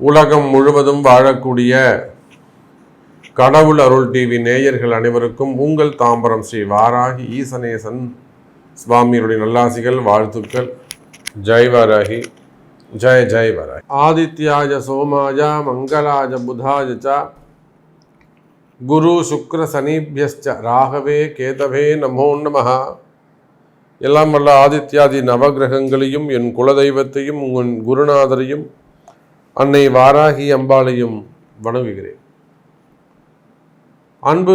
உலகம் முழுவதும் வாழக்கூடிய கடவுள் அருள் டிவி நேயர்கள் அனைவருக்கும் உங்கள் தாம்பரம் ஸ்ரீ வாராகி ஈசனேசன் சுவாமியுடைய நல்லாசிகள் வாழ்த்துக்கள். ஜெய் வாராகி. ஜெய ஜெய் வாராகி. ஆதித்யாஜ சோமாய மங்களாஜ புதாஜ ச. குரு சுக்ர சனிபியஸ்ச. ராகவே கேதவே நமோ நமஹ. எல்லாம் வல்ல ஆதித்யாதி நவகிரகங்களையும் என் குலதெய்வத்தையும் உன் குருநாதரையும் அன்னை வாராகி அம்பாளையும் வணங்குகிறேன். அன்பு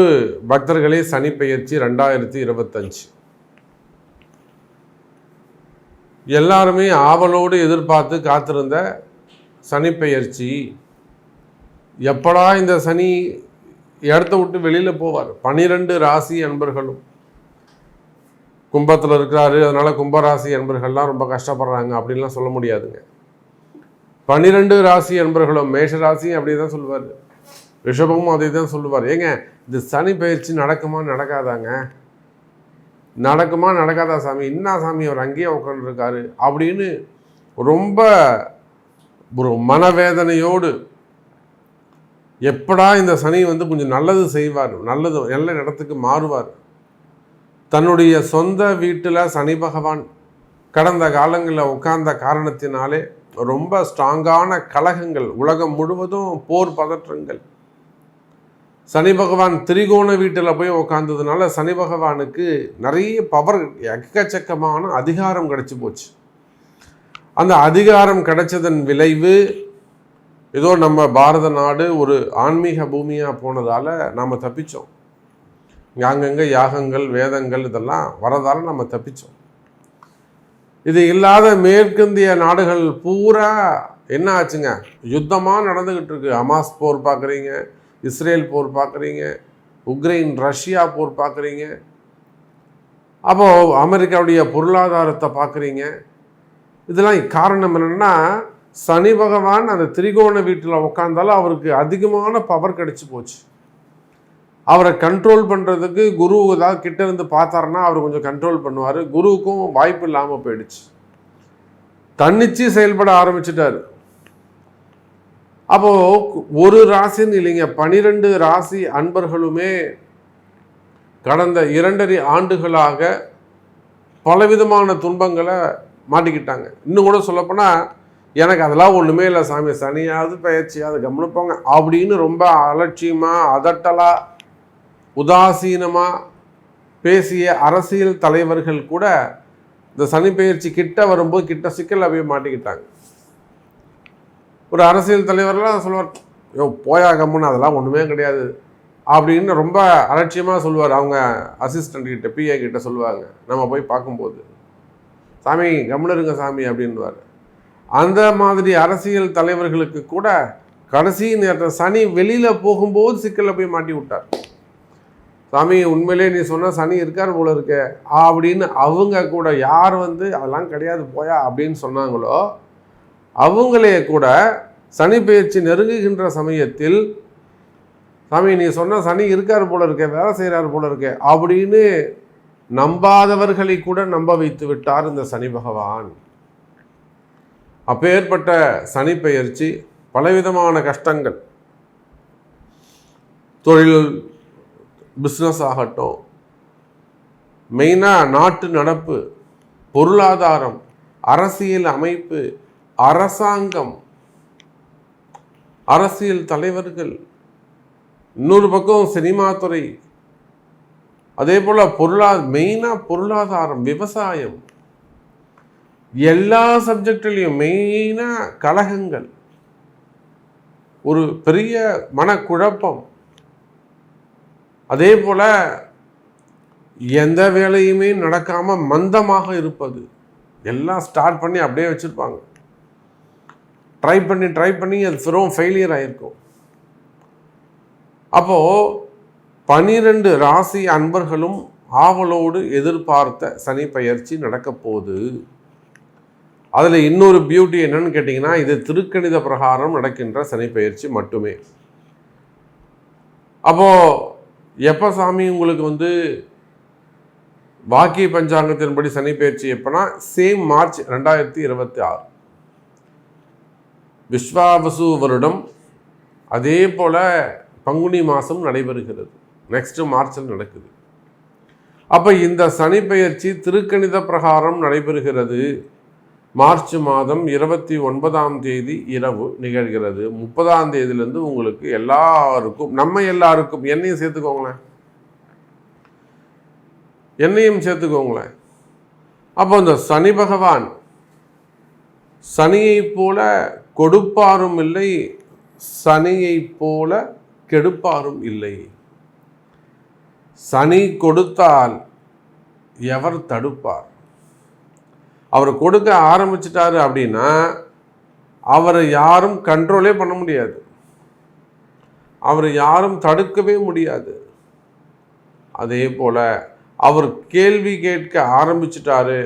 பக்தர்களே சனிப்பெயர்ச்சி ரெண்டாயிரத்தி இருபத்தஞ்சு. எல்லாருமே ஆவலோடு எதிர்பார்த்து காத்திருந்த சனிப்பெயர்ச்சி எப்படா இந்த சனி இடத்த விட்டு வெளியில் போவார்? பனிரெண்டு ராசி அன்பர்களும் கும்பத்தில் இருக்கிறாரு. அதனால கும்பராசி அன்பர்கள்லாம் ரொம்ப கஷ்டப்படுறாங்க. அப்படின்லாம் சொல்ல முடியாதுங்க. பன்னிரெண்டு ராசி அன்பர்களும் மேஷ ராசியும் அப்படி தான் சொல்லுவார். ரிஷபமும் அதே தான் சொல்லுவார். ஏங்க இந்த சனி பயிற்சி நடக்குமா நடக்காதாங்க? நடக்குமா நடக்காதா சாமி? இன்னா சாமி அவர் அங்கேயே உட்காந்துருக்காரு அப்படின்னு ரொம்ப ஒரு மனவேதனையோடு எப்படா இந்த சனி வந்து கொஞ்சம் நல்லது செய்வார் நல்லது நல்ல இடத்துக்கு மாறுவார். தன்னுடைய சொந்த வீட்டில் சனி பகவான் கடந்த காலங்களில் உட்கார்ந்த காரணத்தினாலே ரொம்ப ஸ்ட்ராங்கான கலகங்கள் உலகம் முழுவதும் போர் பதற்றங்கள். சனி பகவான் திரிகோண வீட்டில் போய் உட்காந்ததுனால சனி பகவானுக்கு நிறைய பவர் எக்கச்சக்கமான அதிகாரம் கிடைச்சி போச்சு. அந்த அதிகாரம் கிடைச்சதன் விளைவு ஏதோ நம்ம பாரத நாடு ஒரு ஆன்மீக பூமியாக போனதால் நாம் தப்பித்தோம் அங்கங்கே யாகங்கள் வேதங்கள் இதெல்லாம் வரதால் நம்ம தப்பித்தோம் இது இல்லாத மேற்கிந்திய நாடுகள் பூரா என்ன ஆச்சுங்க? யுத்தமாக நடந்துக்கிட்டு இருக்கு. அமாஸ் போர் பார்க்குறீங்க இஸ்ரேல் போர் பார்க்குறீங்க உக்ரைன் ரஷ்யா போர் பார்க்குறீங்க. அப்போது அமெரிக்காவுடைய பொருளாதாரத்தை பார்க்குறீங்க. இதெல்லாம் காரணம் என்னென்னா சனி பகவான் அந்த திரிகோண வீட்டில் உட்காந்தாலும் அவருக்கு அதிகமான பவர் கிடச்சி போச்சு. அவரை கண்ட்ரோல் பண்ணுறதுக்கு குரு ஏதாவது கிட்ட இருந்து பார்த்தாருன்னா அவர் கொஞ்சம் கண்ட்ரோல் பண்ணுவார். குருவுக்கும் வாய்ப்பு இல்லாமல் போயிடுச்சு. தன்னிச்சு செயல்பட ஆரம்பிச்சிட்டாரு. அப்போ ஒரு ராசின்னு இல்லைங்க பனிரெண்டு ராசி அன்பர்களுமே கடந்த இரண்டரை ஆண்டுகளாக பலவிதமான துன்பங்களை மாட்டிக்கிட்டாங்க. இன்னும் கூட சொல்லப்போனால் எனக்கு அதெல்லாம் ஒன்றுமே இல்லை சாமி சனியாவது பயிற்சியாவது கவனிப்பாங்க அப்படின்னு ரொம்ப அலட்சியமாக அதட்டலாக உதாசீனமாக பேசிய அரசியல் தலைவர்கள் கூட இந்த சனிப்பெயர்ச்சி கிட்ட வரும்போது கிட்ட சிக்கல் அப்படியே மாட்டிக்கிட்டாங்க. ஒரு அரசியல் தலைவர்லாம் சொல்லுவார் ஐயோ போயா அதெல்லாம் ஒன்றுமே கிடையாது அப்படின்னு ரொம்ப அலட்சியமாக சொல்லுவார். அவங்க அசிஸ்டண்ட் கிட்ட பிஏ கிட்ட சொல்லுவாங்க. நம்ம போய் பார்க்கும்போது சாமி கம்னருங்க சாமி அப்படின்வார் அந்த மாதிரி அரசியல் தலைவர்களுக்கு கூட கடைசி நேரத்தில் சனி வெளியில் போகும்போது சிக்கலில் போய் மாட்டி விட்டார். சாமி உண்மையிலே நீ சொன்ன சனி இருக்கார் போல இருக்க. அப்படின்னு அவங்க கூட யார் வந்து அதெல்லாம் கிடையாது போயா அப்படின்னு சொன்னாங்களோ அவங்களே கூட சனி பயிற்சி நெருங்குகின்ற சமயத்தில் சாமி நீ சொன்ன சனி இருக்கார் போல இருக்க வேலை செய்கிறார் போல இருக்க அப்படின்னு நம்பாதவர்களை கூட நம்ப வைத்து விட்டார் இந்த சனி பகவான். அப்பேற்பட்ட சனி பயிற்சி பலவிதமான கஷ்டங்கள். தொழில் பிஸ்னஸ் ஆகட்டும். மெயினாக நாட்டு நடப்பு பொருளாதாரம் அரசியல் அமைப்பு அரசாங்கம். அரசியல் தலைவர்கள் இன்னொரு பக்கம் சினிமா துறை. அதே போல் பொருளா மெயினாக பொருளாதாரம் விவசாயம். எல்லா சப்ஜெக்ட்லேயும் மெயினாக கழகங்கள். ஒரு பெரிய மனக்குழப்பம். அதே போல் எந்த வேலையுமே நடக்காமல் மந்தமாக இருப்பது. எல்லாம் ஸ்டார்ட் பண்ணி அப்படியே வச்சுருப்பாங்க. ட்ரை பண்ணி ட்ரை பண்ணி அது வெறும் ஃபெயிலியர் ஆகிருக்கும் அப்போது பனிரெண்டு ராசி அன்பர்களும் ஆவலோடு எதிர்பார்த்த சனி பயிற்சி நடக்க போகுது. அதில் இன்னொரு பியூட்டி என்னன்னு கேட்டிங்கன்னா இது திருக்கணித பிரகாரம் நடக்கின்ற சனி பயிற்சி மட்டுமே. அப்போது எப்போ சாமி உங்களுக்கு வந்து வாக்கிய பஞ்சாங்கத்தின்படி சனி பயிற்சி எப்போனா சேம் மார்ச் ரெண்டாயிரத்தி இருபத்தி ஆறு. விஸ்வாவசு வருடம் அதே போல் பங்குனி மாதம் நடைபெறுகிறது. நெக்ஸ்ட் மார்ச்சில் நடக்குது. அப்போ இந்த சனி பெயர்ச்சி திருக்கணித பிரகாரம் நடைபெறுகிறது. மார்ச் மாதம் இருபத்தி ஒன்பதாம் தேதி இரவு நிகழ்கிறது. முப்பதாம் தேதியிலேருந்து உங்களுக்கு எல்லாருக்கும் நம்ம எல்லாருக்கும் என்னையும் சேர்த்துக்கோங்களேன். என்னையும் சேர்த்துக்கோங்களேன். அப்போ இந்த சனி பகவான் சனியை போல கொடுப்பாரும் இல்லை சனியை போல கெடுப்பாரும் இல்லை. சனி கொடுத்தால் எவர் தடுப்பார்? அவர் கொடுக்க ஆரம்பிச்சிட்டாரு அப்படின்னா அவரை யாரும் கண்ட்ரோலே பண்ண முடியாது. அவரை யாரும் தடுக்கவே முடியாது. அதே போல் அவர் கேள்வி கேட்க ஆரம்பிச்சிட்டாரு.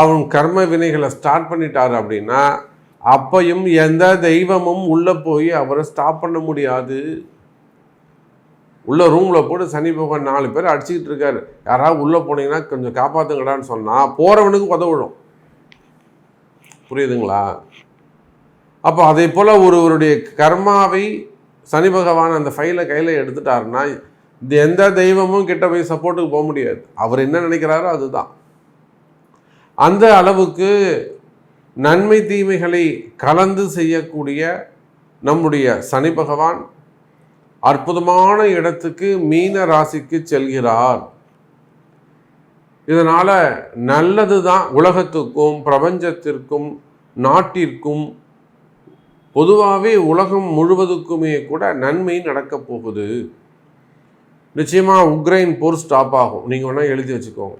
அவன் கர்ம வினைகளை ஸ்டார்ட் பண்ணிட்டாரு அப்படின்னா அப்பையும் எந்த தெய்வமும் உள்ளே போய் அவரை ஸ்டாப் பண்ண முடியாது. உள்ள ரூமில் போட்டு சனி பகவான் நாலு பேர் அடிச்சுக்கிட்டு இருக்காரு. யாராவது உள்ளே போனீங்கன்னா கொஞ்சம் காப்பாற்றுங்கடான்னு சொன்னால் போகிறவனுக்கு உதவிடும் புரியுதுங்களா? அப்போ அதே போல் ஒருவருடைய கர்மாவை சனி பகவான் அந்த ஃபைலை கையில் எடுத்துட்டாருன்னா இந்த எந்த தெய்வமும் கிட்ட போய் சப்போர்ட்டுக்கு போக முடியாது. அவர் என்ன நினைக்கிறாரோ அதுதான். அந்த அளவுக்கு நன்மை தீமைகளை கலந்து செய்யக்கூடிய நம்முடைய சனி பகவான் அற்புதமான இடத்துக்கு மீன ராசிக்கு செல்கிறார். இதனால் நல்லது தான் உலகத்துக்கும் பிரபஞ்சத்திற்கும் நாட்டிற்கும். பொதுவாகவே உலகம் முழுவதுக்குமே கூட நன்மை நடக்கப் போகுது. நிச்சயமாக உக்ரைன் போர் ஸ்டாப் ஆகும். நீங்கள் வேணால் எழுதி வச்சுக்கோங்க.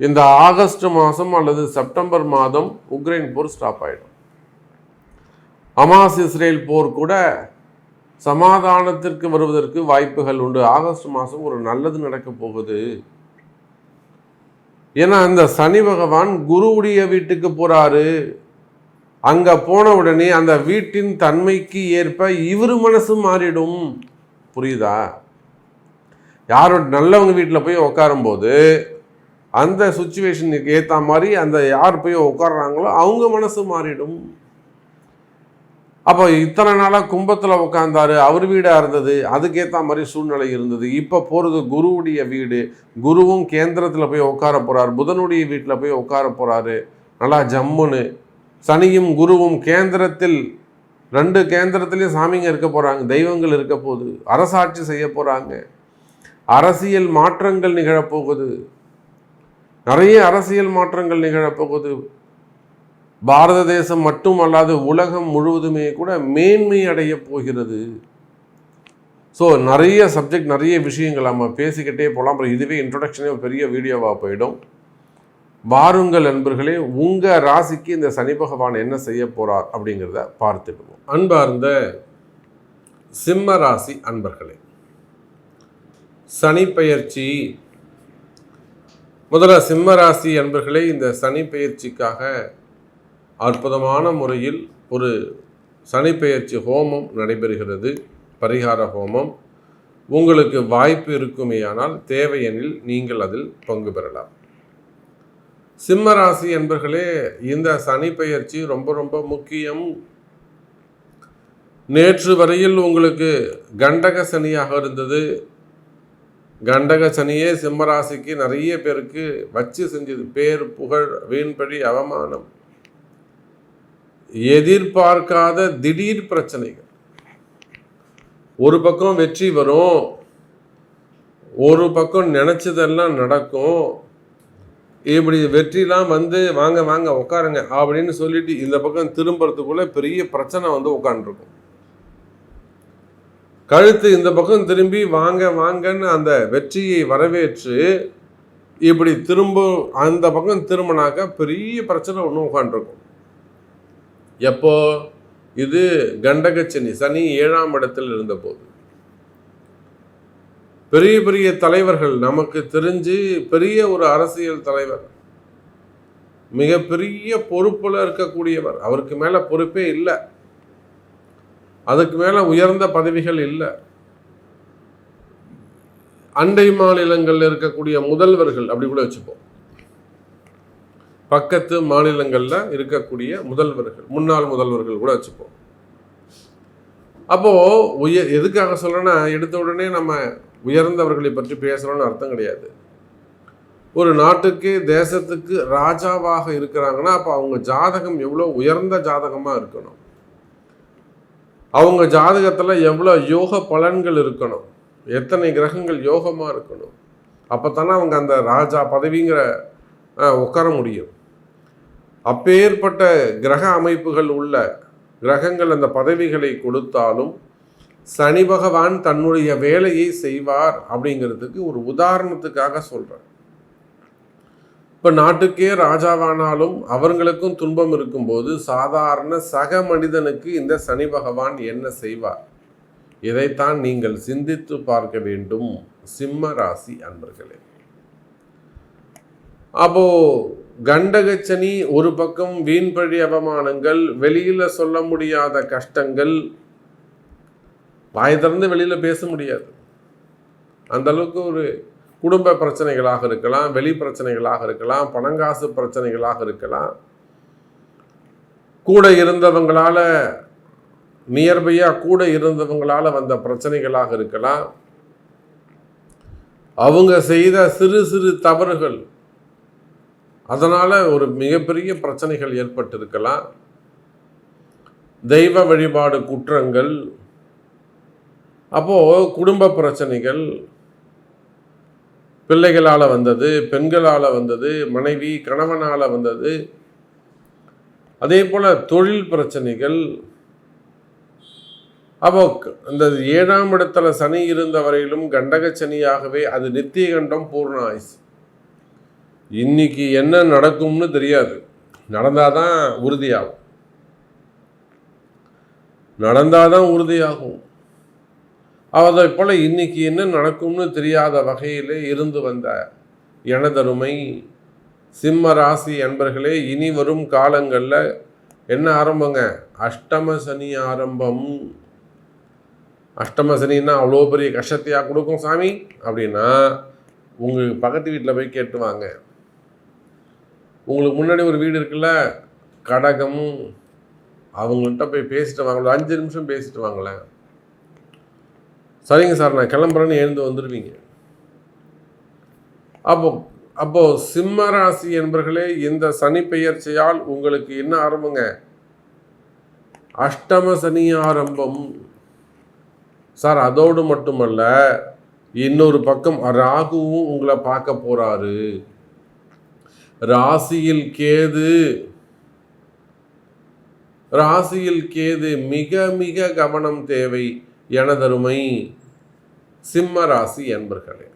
இந்த ஆகஸ்ட் மாதம் அல்லது செப்டம்பர் மாதம் உக்ரைன் போர் ஸ்டாப் ஆகிடும் அமாஸ் இஸ்ரேல் போர் கூட சமாதானத்திற்கு வருவதற்கு வாய்ப்புகள் உண்டு. ஆகஸ்ட் மாதம் ஒரு நல்லது நடக்க போகுது. ஏன்னா அந்த சனி பகவான் குருவுடைய வீட்டுக்கு போறாரு. அங்க போன உடனே அந்த வீட்டின் தன்மைக்கு ஏற்ப இவர் மனசு மாறிடும். புரியுதா? யாரோட நல்லவங்க வீட்டில் போய் உட்காரும்போது அந்த சுச்சுவேஷனுக்கு ஏற்ற மாதிரி அந்த யார் போய் உட்காடுறாங்களோ அவங்க மனசு மாறிடும். அப்போ இத்தனை நாளாக கும்பத்தில் உட்காந்தாரு அவர் வீடாக இருந்தது அதுக்கேற்ற மாதிரி சூழ்நிலை இருந்தது. இப்போ போகிறது குருவுடைய வீடு குருவும் கேந்திரத்தில் போய் உட்கார போகிறார் புதனுடைய வீட்டில் போய் உட்கார போகிறாரு நல்லா ஜம்முன்னு. சனியும் குருவும் கேந்திரத்தில் ரெண்டு கேந்திரத்துலேயும் சாமிங்க இருக்க போகிறாங்க தெய்வங்கள் இருக்க போகுது அரசாட்சி செய்ய போகிறாங்க அரசியல் மாற்றங்கள் நிகழப்போகுது. நிறைய அரசியல் மாற்றங்கள் நிகழப்போகுது. பாரத தேசம் மட்டும் அல்லாது உலகம் முழுவதுமே கூட மேன்மை அடைய போகிறது. ஸோ நிறைய சப்ஜெக்ட் நிறைய விஷயங்கள் நம்ம பேசிக்கிட்டே போகலாம் அப்புறம் இதுவே இன்ட்ரொடக்ஷனே பெரிய வீடியோவாக போயிடும். வாருங்கள் நண்பர்களே உங்கள் ராசிக்கு இந்த சனி பகவான் என்ன செய்ய போகிறார் அப்படிங்கிறத பார்த்துடுவோம் அன்பார்ந்த சிம்ம ராசி அன்பர்களே சனி பயிற்சி முதல்ல சிம்ம ராசி அன்பர்களே இந்த சனி பயிற்சிக்காக அற்புதமான முறையில் ஒரு சனிப்பெயர்ச்சி ஹோமம் நடைபெறுகிறது பரிகார ஹோமம். உங்களுக்கு வாய்ப்பு இருக்குமேயானால் தேவையெனில் நீங்கள் அதில் பங்கு பெறலாம். சிம்மராசி என்பர்களே இந்த சனி பெயர்ச்சி ரொம்ப ரொம்ப முக்கியம். நேற்று வரையில் உங்களுக்கு கண்டக சனியாக இருந்தது. கண்டக சனியே சிம்மராசிக்கு நிறைய பேருக்கு வச்சு செஞ்சது. பேர் புகழ் வீண்படி அவமானம். எதிர்பார்க்காத திடீர் பிரச்சனைகள். ஒரு பக்கம் வெற்றி வரும் ஒரு பக்கம் நினச்சதெல்லாம் நடக்கும். இப்படி வெற்றிலாம் வந்து வாங்க வாங்க உட்காருங்க அப்படின்னு சொல்லிட்டு இந்த பக்கம் திரும்புறதுக்குள்ள பெரிய பிரச்சனை வந்து உட்காந்துருக்கும் கழுத்து இந்த பக்கம் திரும்பி வாங்க வாங்கன்னு அந்த வெற்றியை வரவேற்று இப்படி திரும்ப அந்த பக்கம் திரும்பினாக்கா பெரிய பிரச்சனை ஒன்று உட்காந்துருக்கும் எப்போ? இது கண்டகச்சனி சனி ஏழாம் இடத்தில் இருந்தபோது. பெரிய பெரிய தலைவர்கள் நமக்கு தெரிஞ்சு பெரிய ஒரு அரசியல் தலைவர். மிகப்பெரிய பொறுப்புல இருக்கக்கூடியவர். அவருக்கு மேல பொறுப்பே இல்லை. அதுக்கு மேல உயர்ந்த பதவிகள் இல்லை. அண்டை மாநிலங்களில் இருக்கக்கூடிய முதல்வர்கள் அப்படி கூட வச்சுப்போம். பக்கத்து மாநிலங்களில் இருக்கக்கூடிய முதல்வர்கள் முன்னாள் முதல்வர்கள் கூட வச்சுப்போம். அப்போது உயர் எதுக்காக சொல்கிறேன்னா எடுத்த உடனே நம்ம உயர்ந்தவர்களை பற்றி பேசுகிறோன்னு அர்த்தம் கிடையாது. ஒரு நாட்டுக்கு தேசத்துக்கு ராஜாவாக இருக்கிறாங்கன்னா அப்போ அவங்க ஜாதகம் எவ்வளோ உயர்ந்த ஜாதகமாக இருக்கணும்? அவங்க ஜாதகத்தில் எவ்வளோ யோக பலன்கள் இருக்கணும்? எத்தனை கிரகங்கள் யோகமாக இருக்கணும்? அப்போ தானே அவங்க அந்த ராஜா பதவிங்கிற உட்கார முடியும். அப்பேற்பட்ட கிரக அமைப்புகள் உள்ள கிரகங்கள் அந்த பதவிகளை கொடுத்தாலும் சனி பகவான் தன்னுடைய வேலையை செய்வார் அப்படிங்கிறதுக்கு ஒரு உதாரணத்துக்காக சொல்கிறேன் இப்போ நாட்டுக்கே ராஜாவானாலும் அவர்களுக்கும் துன்பம் இருக்கும்போது சாதாரண சக மனிதனுக்கு இந்த சனி பகவான் என்ன செய்வார்? இதைத்தான் நீங்கள் சிந்தித்து பார்க்க வேண்டும் சிம்ம ராசி அன்பர்களே. அப்போ கண்டகச்சனி ஒரு பக்கம் வீண்பழி அவமானங்கள் வெளியில் சொல்ல முடியாத கஷ்டங்கள். வாய் திறந்து வெளியில் பேச முடியாது. அந்த அளவுக்கு ஒரு குடும்ப பிரச்சனைகளாக இருக்கலாம் வெளி பிரச்சனைகளாக இருக்கலாம் பணங்காசு பிரச்சனைகளாக இருக்கலாம். கூட இருந்தவங்களால் நியர்பையாக கூட இருந்தவங்களால் வந்த பிரச்சனைகளாக இருக்கலாம். அவங்க செய்த சிறு சிறு தவறுகள் அதனால் ஒரு மிகப்பெரிய பிரச்சனைகள் ஏற்பட்டிருக்கலாம். தெய்வ வழிபாடு குற்றங்கள் அப்போது குடும்ப பிரச்சனைகள் பிள்ளைகளால் வந்தது பெண்களால் வந்தது மனைவி கணவனால் வந்தது. அதே போல் தொழில் பிரச்சனைகள். அப்போ இந்த ஏழாம் இடத்துல சனி இருந்த வரையிலும் கண்டக சனியாகவே அது நித்திய கண்டம் பூர்ண ஆயுசு இன்னைக்கு என்ன நடக்கும்னு தெரியாது. நடந்தாதான் உறுதியாகும். நடந்தாதான் உறுதியாகும். அதை போல இன்னைக்கு என்ன நடக்கும்னு தெரியாத வகையிலே இருந்து வந்த எனதருமை சிம்ம ராசி அன்பர்களே இனி வரும் காலங்களில் என்ன ஆரம்பங்க? அஷ்டம சனி ஆரம்பம். அஷ்டம சனின்னா அவ்வளோ பெரிய கஷ்டத்தையாக கொடுக்கும் சாமி? அப்படின்னா உங்களுக்கு பக்கத்து வீட்டில் போய் கேட்டுவாங்க உங்களுக்கு முன்னாடி ஒரு வீடு இருக்குல்ல கடகம் அவங்கள்ட்ட போய் பேசிட்டு வாங்கல அஞ்சு நிமிஷம் பேசிட்டு வாங்களேன் சரிங்க சார் நான் கிளம்புறேன்னு எழுந்து வந்துடுவீங்க அப்போ அப்போ சிம்ம ராசி என்பர்களே இந்த சனி பெயர்ச்சியால் உங்களுக்கு என்ன ஆரம்பங்க? அஷ்டம சனி ஆரம்பம். சார் அதோடு மட்டுமல்ல இன்னொரு பக்கம் ராகுவும் உங்களை பார்க்க போறாரு. ராசியில் கேது. ராசியில் கேது மிக மிக கவனம் தேவை எனதருமை சிம்ம ராசி என்பர்களே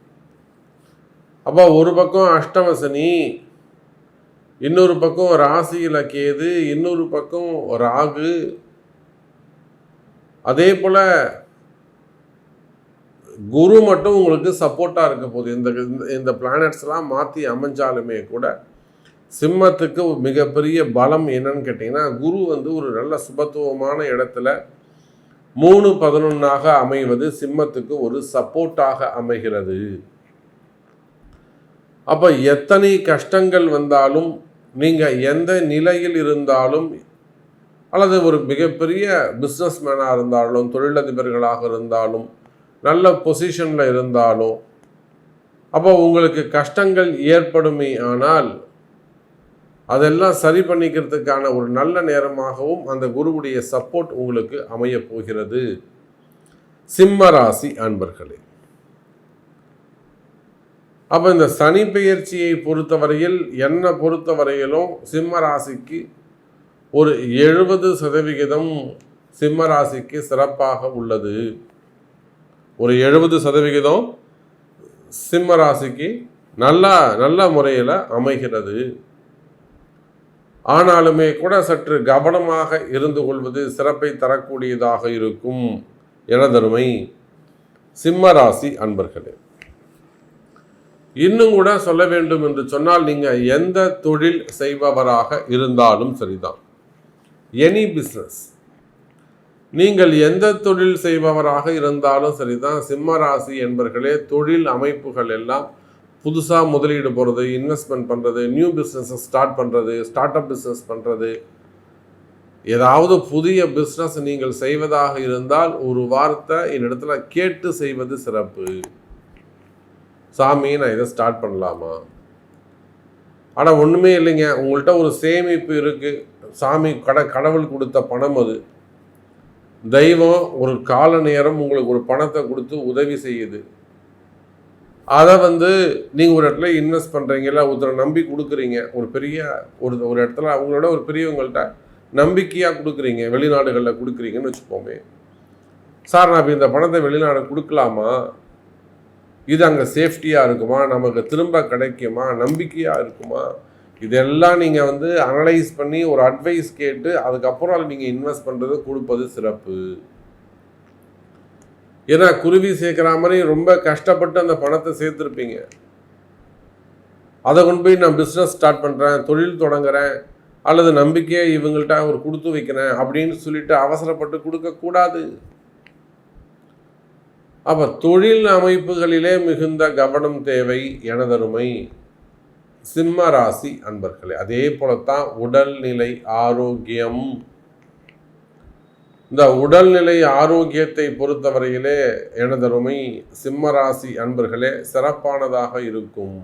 அப்போ ஒரு பக்கம் அஷ்டமசனி இன்னொரு பக்கம் ராசியில் கேது இன்னொரு பக்கம் ராகு. அதே போல் குரு மட்டும் உங்களுக்கு சப்போர்ட்டாக இருக்க போகுது. இந்த இந்த பிளானட்ஸ்லாம் மாற்றி அமைஞ்சாலுமே கூட சிம்மத்துக்கு மிகப்பெரிய பலம் என்னன்னு கேட்டிங்கன்னா குரு வந்து ஒரு நல்ல சுபத்துவமான இடத்துல மூணு பதினொன்னாக அமைவது சிம்மத்துக்கு ஒரு சப்போர்ட்டாக அமைகிறது. அப்போ எத்தனை கஷ்டங்கள் வந்தாலும் நீங்கள் எந்த நிலையில் இருந்தாலும் அல்லது ஒரு மிகப்பெரிய பிஸ்னஸ் மேனாக இருந்தாலும் தொழிலதிபர்களாக இருந்தாலும் நல்ல பொசிஷனில் இருந்தாலும் அப்போ உங்களுக்கு கஷ்டங்கள் ஏற்படுமே ஆனால் அதெல்லாம் சரி பண்ணிக்கிறதுக்கான ஒரு நல்ல நேரமாகவும் அந்த குருவுடைய சப்போர்ட் உங்களுக்கு அமைய போகிறது. சிம்ம ராசி அன்பர்களே. அப்போ இந்த சனி பெயர்ச்சியை பொறுத்தவரையில் என்னை பொறுத்தவரையிலும் சிம்ம ராசிக்கு ஒரு எழுபது சதவிகிதம் சிம்ம ராசிக்கு சிறப்பாக உள்ளது. ஒரு எழுபது சதவிகிதம் சிம்ம ராசிக்கு நல்லா நல்ல முறையில் அமைகிறது. ஆனாலுமே கூட சற்று கவனமாக இருந்து கொள்வது சிறப்பை தரக்கூடியதாக இருக்கும். எனதருமை சிம்மராசி அன்பர்களே இன்னும் கூட சொல்ல வேண்டும் என்று சொன்னால் நீங்கள் எந்த தொழில் செய்பவராக இருந்தாலும் சரிதான். எனி பிஸ்னஸ் நீங்கள் எந்த தொழில் செய்பவராக இருந்தாலும் சரிதான். சிம்மராசி என்பர்களே தொழில் அமைப்புகள் எல்லாம் புதுசாக முதலீடு போகிறது இன்வெஸ்ட்மெண்ட் பண்ணுறது நியூ பிஸ்னஸை ஸ்டார்ட் பண்ணுறது ஸ்டார்ட் அப் பிஸ்னஸ் பண்ணுறது ஏதாவது புதிய பிஸ்னஸ் நீங்கள் செய்வதாக இருந்தால் ஒரு வார்த்தை என்னிடத்துல கேட்டு செய்வது சிறப்பு. சாமி நான் இதை ஸ்டார்ட் பண்ணலாமா? ஆனால் ஒன்றுமே இல்லைங்க. உங்கள்கிட்ட ஒரு சேமிப்பு இருக்குது சாமி கட கடவுள் கொடுத்த பணம் அது. தெய்வம் ஒரு கால நேரம் உங்களுக்கு ஒரு பணத்தை கொடுத்து உதவி செய்யுது. அதை வந்து நீங்கள் ஒரு இடத்துல இன்வெஸ்ட் பண்ணுறீங்களா ஒருத்தரை நம்பி கொடுக்குறீங்க ஒரு பெரிய ஒரு ஒரு இடத்துல அவங்களோட ஒரு பெரியவங்கள்ட்ட நம்பிக்கையாக கொடுக்குறீங்க வெளிநாடுகளில் கொடுக்குறீங்கன்னு வச்சுக்கோமே. சார் நான் இப்போ இந்த பணத்தை வெளிநாடு கொடுக்கலாமா? இது அங்கே சேஃப்டியாக இருக்குமா? நமக்கு திரும்ப கிடைக்குமா? நம்பிக்கையாக இருக்குமா? இதெல்லாம் நீங்கள் வந்து அனலைஸ் பண்ணி ஒரு அட்வைஸ் கேட்டு அதுக்கப்புறம் நீங்கள் இன்வெஸ்ட் பண்ணுறது கொடுப்பது சிறப்பு. ஏன்னா குருவி சேர்க்குற மாதிரி ரொம்ப கஷ்டப்பட்டு அந்த பணத்தை சேர்த்துருப்பீங்க. அதை கொண்டு போய் நான் பிஸ்னஸ் ஸ்டார்ட் பண்ணுறேன் தொழில் தொடங்குறேன் அல்லது நம்பிக்கையை இவங்கள்ட்ட ஒரு கொடுத்து வைக்கிறேன் அப்படின்னு சொல்லிட்டு அவசரப்பட்டு கொடுக்கக்கூடாது அப்போ தொழில் அமைப்புகளிலே மிகுந்த கவனம் தேவை எனதருமை. சிம்ம ராசி அன்பர்களே அதே போலத்தான் உடல்நிலை ஆரோக்கியம் இந்த உடல்நிலை ஆரோக்கியத்தை பொறுத்தவரையிலே எனதருமை சிம்மராசி அன்பர்களே சிறப்பானதாக இருக்கும்.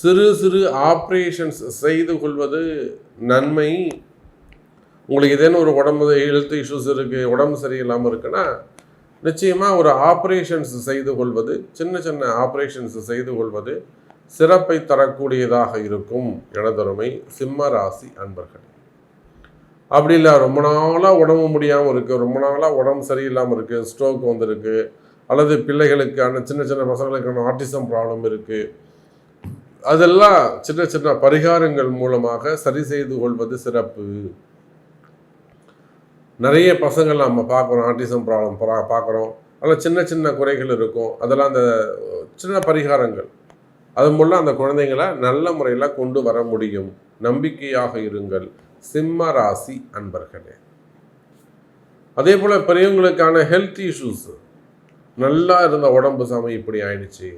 சிறு சிறு ஆப்ரேஷன்ஸ் செய்து கொள்வது நன்மை. உங்களுக்கு ஏதேனும் ஒரு உடம்பு ஹெல்த் இஷ்யூஸ் இருக்குது உடம்பு சரியில்லாமல் இருக்குன்னா நிச்சயமாக ஒரு ஆப்ரேஷன்ஸ் செய்து கொள்வது சின்ன சின்ன ஆப்ரேஷன்ஸ் செய்து கொள்வது சிறப்பை தரக்கூடியதாக இருக்கும். எனதருமை சிம்ம ராசி அன்பர்கள். அப்படி இல்லை ரொம்ப நாளாக உடம்பு முடியாமல் இருக்குது ரொம்ப நாளாக உடம்பு சரியில்லாமல் இருக்குது ஸ்ட்ரோக் வந்திருக்கு அல்லது பிள்ளைகளுக்கான சின்ன சின்ன பசங்களுக்கான ஆர்டிசம் ப்ராப்ளம் இருக்குது அதெல்லாம் சின்ன சின்ன பரிகாரங்கள் மூலமாக சரி செய்து கொள்வது சிறப்பு. நிறைய பசங்கள் நம்ம பார்க்குறோம் ஆர்டிசம் ப்ராப்ளம் பார்க்குறோம். அதில் சின்ன சின்ன குறைகள் இருக்கும். அதெல்லாம் அந்த சின்ன பரிகாரங்கள். அது மூலம் அந்த குழந்தைங்களை நல்ல முறையில் கொண்டு வர முடியும். நம்பிக்கையாக இருங்கள். சிம்ம ராசி அன்பர்களே. அதே போல் பெரியவங்களுக்கான ஹெல்த் இஷ்யூஸ் நல்லா இருந்த உடம்பு சாமி இப்படி ஆயிடுச்சு.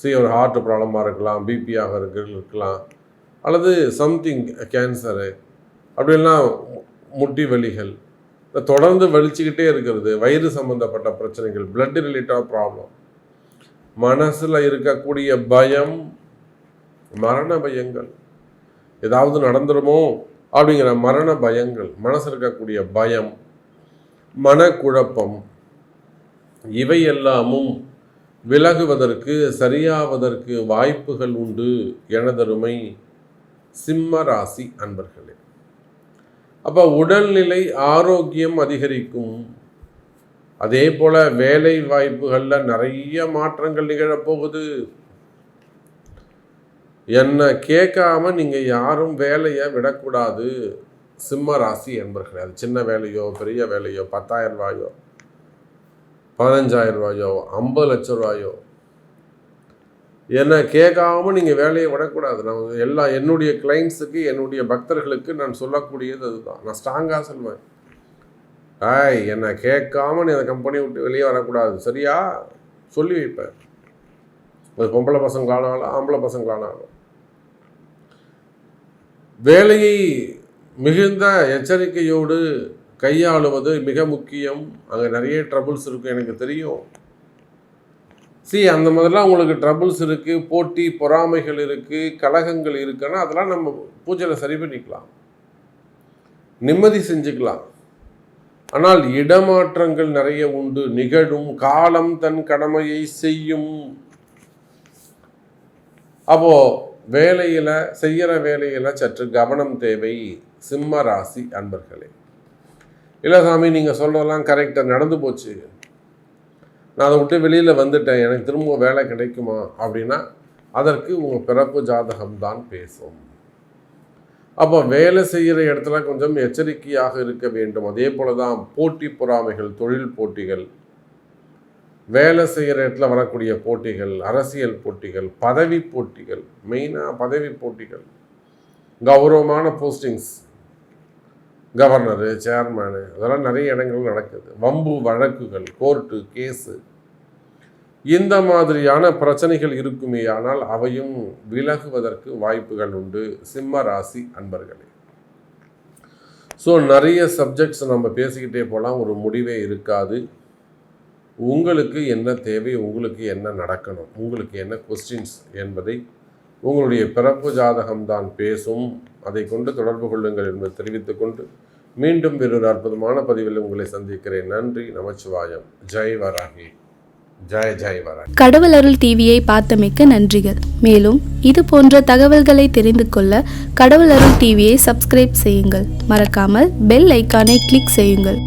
சரி ஒரு ஹார்ட் ப்ராப்ளமாக இருக்கலாம் பிபியாக இருக்கலாம். அல்லது சம்திங் கேன்சரு அப்படிலாம் முட்டி வலிகள். தொடர்ந்து வலிச்சுக்கிட்டே இருக்கிறது வயிறு சம்மந்தப்பட்ட பிரச்சனைகள் பிளட் ரிலேட்டடாக ப்ராப்ளம் மனசில் இருக்கக்கூடிய பயம் மரண பயங்கள். ஏதாவது நடந்துருமோ? அப்படிங்கிற மரண பயங்கள் மனசு இருக்கக்கூடிய பயம் மனக்குழப்பம் இவை எல்லாமும் விலகுவதற்கு சரியாவதற்கு வாய்ப்புகள் உண்டு எனதருமை சிம்ம ராசி அன்பர்களே. அப்போ உடல்நிலை ஆரோக்கியம் அதிகரிக்கும். அதே போல வேலை வாய்ப்புகளில் நிறைய மாற்றங்கள் நிகழப்போகுது. என்னை கேட்காம நீங்கள் யாரும் வேலையை விடக்கூடாது. சிம்ம ராசி என்பர்கள் அது சின்ன வேலையோ பெரிய வேலையோ பத்தாயிரம் ரூபாயோ பதினஞ்சாயிரம் ரூபாயோ ஐம்பது லட்ச ரூபாயோ. என்னை கேட்காம நீங்கள் வேலையை விடக்கூடாது. நான் எல்லா என்னுடைய கிளைண்ட்ஸுக்கு என்னுடைய பக்தர்களுக்கு நான் சொல்லக்கூடியது அதுதான். நான் ஸ்ட்ராங்காக சொல்லுவேன் ஆய் என்னை கேட்காம நீ அந்த கம்பெனி விட்டு வெளியே வரக்கூடாது. சரியா? சொல்லி வைப்பேன். அது பொம்பளை பசங்களானாலும் ஆம்பளை பசங்களானாலும். வேலையை மிகுந்த எச்சரிக்கையோடு கையாளுவது மிக முக்கியம். அங்கே நிறைய ட்ரபுள்ஸ் இருக்கும் எனக்கு தெரியும். சி அந்த மாதிரிலாம் உங்களுக்கு ட்ரபுள்ஸ் இருக்குது போட்டி பொறாமைகள் இருக்குது கலகங்கள் இருக்குன்னா அதெல்லாம் நம்ம பூஜையில் சரி பண்ணிக்கலாம். நிம்மதி செஞ்சுக்கலாம். ஆனால் இடமாற்றங்கள் நிறைய உண்டு. நிகழும் காலம் தன் கடமையை செய்யும். அப்போது வேலையில் செய்கிற வேலையில் சற்று கவனம் தேவை. சிம்ம ராசி அன்பர்களே. இல்லை சாமி நீங்கள் சொல்கிறதெல்லாம் கரெக்டாக நடந்து போச்சு. நான் அதை விட்டு வெளியில் வந்துட்டேன். எனக்கு திரும்ப வேலை கிடைக்குமா? அப்படின்னா அதற்கு உங்கள் பிறப்பு ஜாதகம் தான் பேசும். அப்போ வேலை செய்கிற இடத்துல கொஞ்சம் எச்சரிக்கையாக இருக்க வேண்டும். அதே போல தான் போட்டி பொறாமைகள் தொழில் போட்டிகள் வேலை செய்கிற இடத்துல வரக்கூடிய போட்டிகள் அரசியல் போட்டிகள் பதவி போட்டிகள் மெயினாக பதவி போட்டிகள் கௌரவமான போஸ்டிங்ஸ் கவர்னரு சேர்மேனு அதெல்லாம் நிறைய இடங்கள் நடக்குது. வம்பு வழக்குகள் கோர்ட்டு கேஸு இந்த மாதிரியான பிரச்சனைகள் இருக்குமே ஆனால் அவையும் விலகுவதற்கு வாய்ப்புகள் உண்டு. சிம்ம ராசி அன்பர்களே. ஸோ நிறைய சப்ஜெக்ட்ஸ் நம்ம பேசிக்கிட்டே போகலாம் ஒரு முடிவே இருக்காது. உங்களுக்கு என்ன தேவை உங்களுக்கு என்ன நடக்கணும் உங்களுக்கு என்ன கொஸ்டின்ஸ் என்பதை உங்களுடைய பிறப்பு ஜாதகம்தான் பேசும். அதை கொண்டு தொடர்பு கொள்ளுங்கள் என்பதை தெரிவித்துக் கொண்டு மீண்டும் வேறொரு அற்புதமான பதிவில் உங்களை சந்திக்கிறேன். நன்றி நமச்சிவாயம். ஜெய் வராகி. ஜெய ஜெய் வராகி. கடவுள் அருள் டிவியை பார்த்தமைக்க நன்றிகள். மேலும் இது போன்ற தகவல்களை தெரிந்து கொள்ள கடவுள் அருள் டிவியை சப்ஸ்கிரைப் செய்யுங்கள். மறக்காமல் பெல் ஐக்கானை கிளிக் செய்யுங்கள்.